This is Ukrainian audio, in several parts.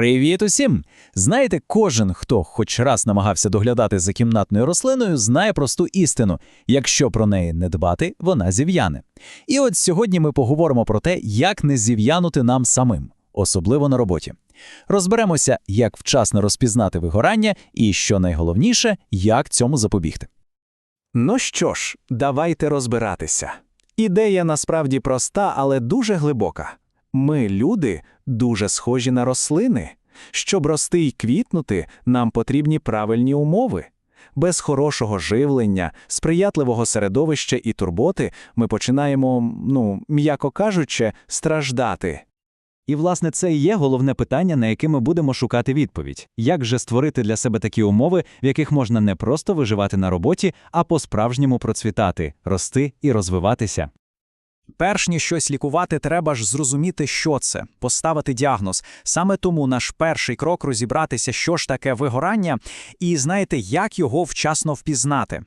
Привіт усім! Знаєте, кожен, хто хоч раз намагався доглядати за кімнатною рослиною, знає просту істину: якщо про неї не дбати, вона зів'яне. І от сьогодні ми поговоримо про те, як не зів'янути нам самим, особливо на роботі. Розберемося, як вчасно розпізнати вигорання і, що найголовніше, як цьому запобігти. Ну що ж, давайте розбиратися. Ідея насправді проста, але дуже глибока. Ми, люди, дуже схожі на рослини. Щоб рости й квітнути, нам потрібні правильні умови. Без хорошого живлення, сприятливого середовища і турботи ми починаємо, ну, м'яко кажучи, страждати. І, власне, це і є головне питання, на яке ми будемо шукати відповідь. Як же створити для себе такі умови, в яких можна не просто виживати на роботі, а по-справжньому процвітати, рости і розвиватися? Перш ніж щось лікувати, треба ж зрозуміти, що це, поставити діагноз. Саме тому наш перший крок розібратися, що ж таке вигорання, і знаєте, як його вчасно впізнати.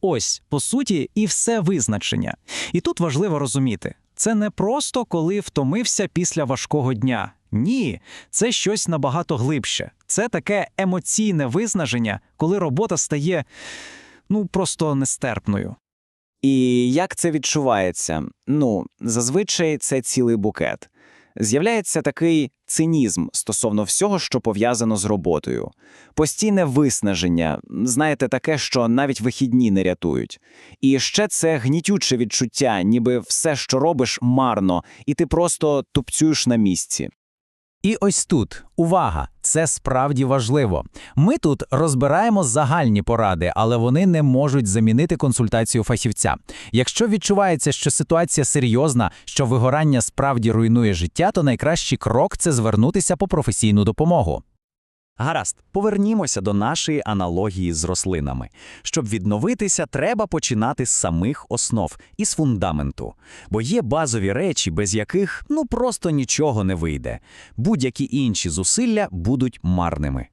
Ось, по суті, і все визначення. І тут важливо розуміти, це не просто коли втомився після важкого дня. Ні, це щось набагато глибше. Це таке емоційне виснаження, коли робота стає ну просто нестерпною. І як це відчувається? Ну, зазвичай це цілий букет. З'являється такий цинізм стосовно всього, що пов'язано з роботою, постійне виснаження, знаєте, таке, що навіть вихідні не рятують. І ще це гнітюче відчуття, ніби все, що робиш, марно, і ти просто тупцюєш на місці. І ось тут увага, це справді важливо. Ми тут розбираємо загальні поради, але вони не можуть замінити консультацію фахівця. Якщо відчувається, що ситуація серйозна, що вигорання справді руйнує життя, то найкращий крок це звернутися по професійну допомогу. Гаразд, повернімося до нашої аналогії з рослинами. Щоб відновитися, треба починати з самих основ із фундаменту. Бо є базові речі, без яких ну просто нічого не вийде. Будь-які інші зусилля будуть марними.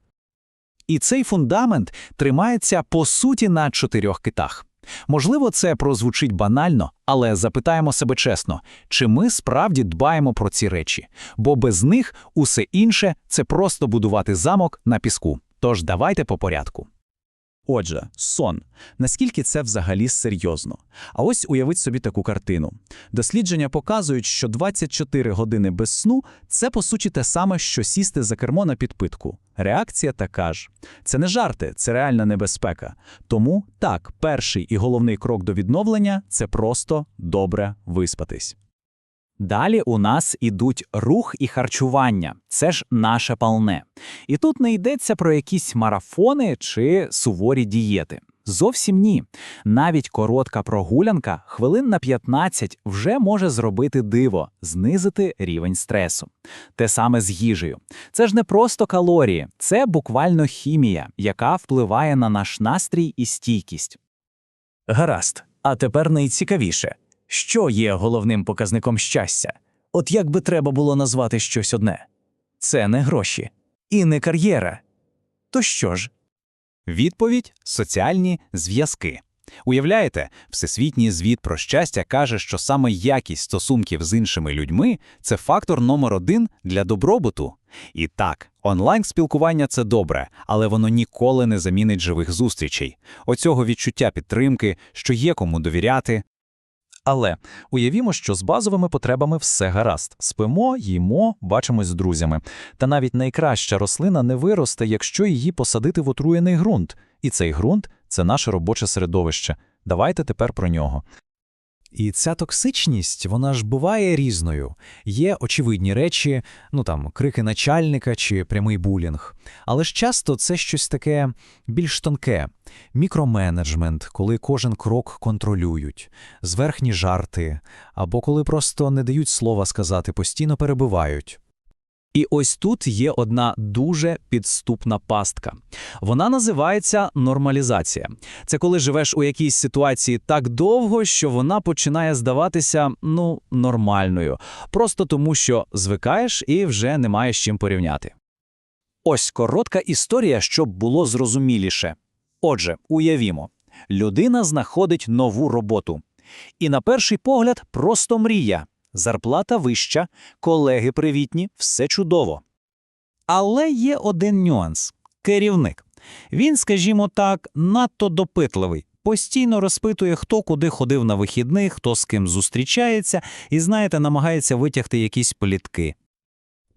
І цей фундамент тримається по суті на чотирьох китах. Можливо, це прозвучить банально, але запитаємо себе чесно, чи ми справді дбаємо про ці речі, бо без них усе інше це просто будувати замок на піску. Тож давайте по порядку. Отже, сон. Наскільки це взагалі серйозно? А ось уявіть собі таку картину. Дослідження показують, що 24 години без сну це по суті те саме, що сісти за кермо на підпитку. Реакція така ж. Це не жарти, це реальна небезпека. Тому так, перший і головний крок до відновлення це просто добре виспатись. Далі у нас ідуть рух і харчування. Це ж наше палне. І тут не йдеться про якісь марафони чи суворі дієти. Зовсім ні. Навіть коротка прогулянка, хвилин на 15, вже може зробити диво, знизити рівень стресу. Те саме з їжею. Це ж не просто калорії, це буквально хімія, яка впливає на наш настрій і стійкість. Гаразд, а тепер найцікавіше. Що є головним показником щастя? От як би треба було назвати щось одне? Це не гроші і не кар'єра. То що ж? Відповідь соціальні зв'язки. Уявляєте, всесвітній звіт про щастя каже, що саме якість стосунків з іншими людьми це фактор номер один для добробуту. І так, онлайн спілкування це добре, але воно ніколи не замінить живих зустрічей. Оцього відчуття підтримки, що є кому довіряти. Але уявімо, що з базовими потребами все гаразд. Спимо, їмо, бачимось з друзями. Та навіть найкраща рослина не виросте, якщо її посадити в отруєний ґрунт. І цей ґрунт це наше робоче середовище. Давайте тепер про нього. І ця токсичність, вона ж буває різною. Є очевидні речі, ну там крики начальника чи прямий булінг. Але ж часто це щось таке більш тонке, мікроменеджмент, коли кожен крок контролюють, зверхні жарти, або коли просто не дають слова сказати, постійно перебивають. І ось тут є одна дуже підступна пастка. Вона називається нормалізація. Це коли живеш у якійсь ситуації так довго, що вона починає здаватися ну нормальною, просто тому що звикаєш і вже не маєш чим порівняти. Ось коротка історія, щоб було зрозуміліше. Отже, уявімо, людина знаходить нову роботу. І на перший погляд просто мрія. Зарплата вища, колеги привітні, все чудово. Але є один нюанс керівник. Він, скажімо так, надто допитливий. Постійно розпитує, хто куди ходив на вихідних, хто з ким зустрічається, і, знаєте, намагається витягти якісь плітки.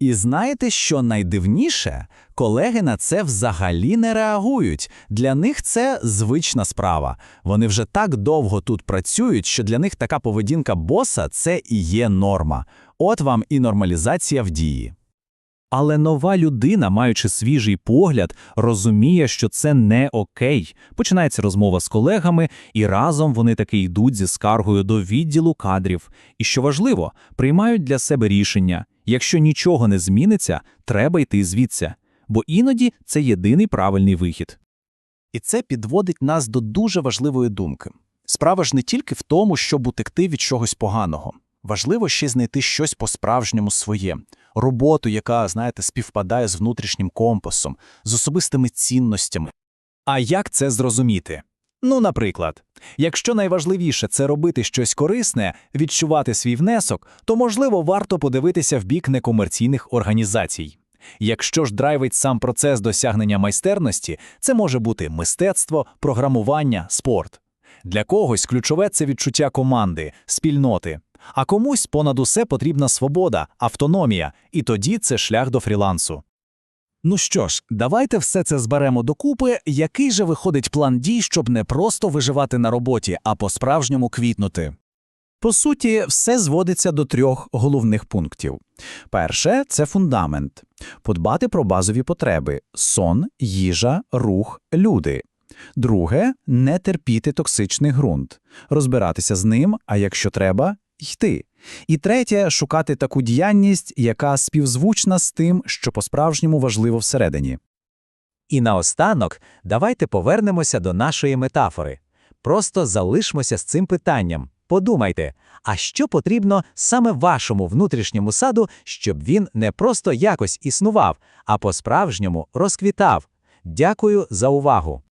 І знаєте, що найдивніше? Колеги на це взагалі не реагують. Для них це звична справа. Вони вже так довго тут працюють, що для них така поведінка боса це і є норма. От вам і нормалізація в дії. Але нова людина, маючи свіжий погляд, розуміє, що це не окей. Починається розмова з колегами, і разом вони таки йдуть зі скаргою до відділу кадрів. І що важливо, приймають для себе рішення. Якщо нічого не зміниться, треба йти звідси. Бо іноді це єдиний правильний вихід. І це підводить нас до дуже важливої думки. Справа ж не тільки в тому, щоб утекти від чогось поганого. Важливо ще знайти щось по-справжньому своє, роботу, яка, знаєте, співпадає з внутрішнім компасом, з особистими цінностями. А як це зрозуміти? Ну, наприклад, якщо найважливіше це робити щось корисне, відчувати свій внесок, то, можливо, варто подивитися в бік некомерційних організацій. Якщо ж драйвить сам процес досягнення майстерності, це може бути мистецтво, програмування, спорт. Для когось ключове це відчуття команди, спільноти, а комусь понад усе потрібна свобода, автономія, і тоді це шлях до фрілансу. Ну що ж, давайте все це зберемо докупи. Який же виходить план дій, щоб не просто виживати на роботі, а по-справжньому квітнути? По суті, все зводиться до трьох головних пунктів. Перше це фундамент подбати про базові потреби сон, їжа, рух, люди. Друге не терпіти токсичний ґрунт, розбиратися з ним, а якщо треба, йти. І третє шукати таку діяльність, яка співзвучна з тим, що по-справжньому важливо всередині. І наостанок давайте повернемося до нашої метафори. Просто залишмося з цим питанням. Подумайте, а що потрібно саме вашому внутрішньому саду, щоб він не просто якось існував, а по-справжньому розквітав? Дякую за увагу!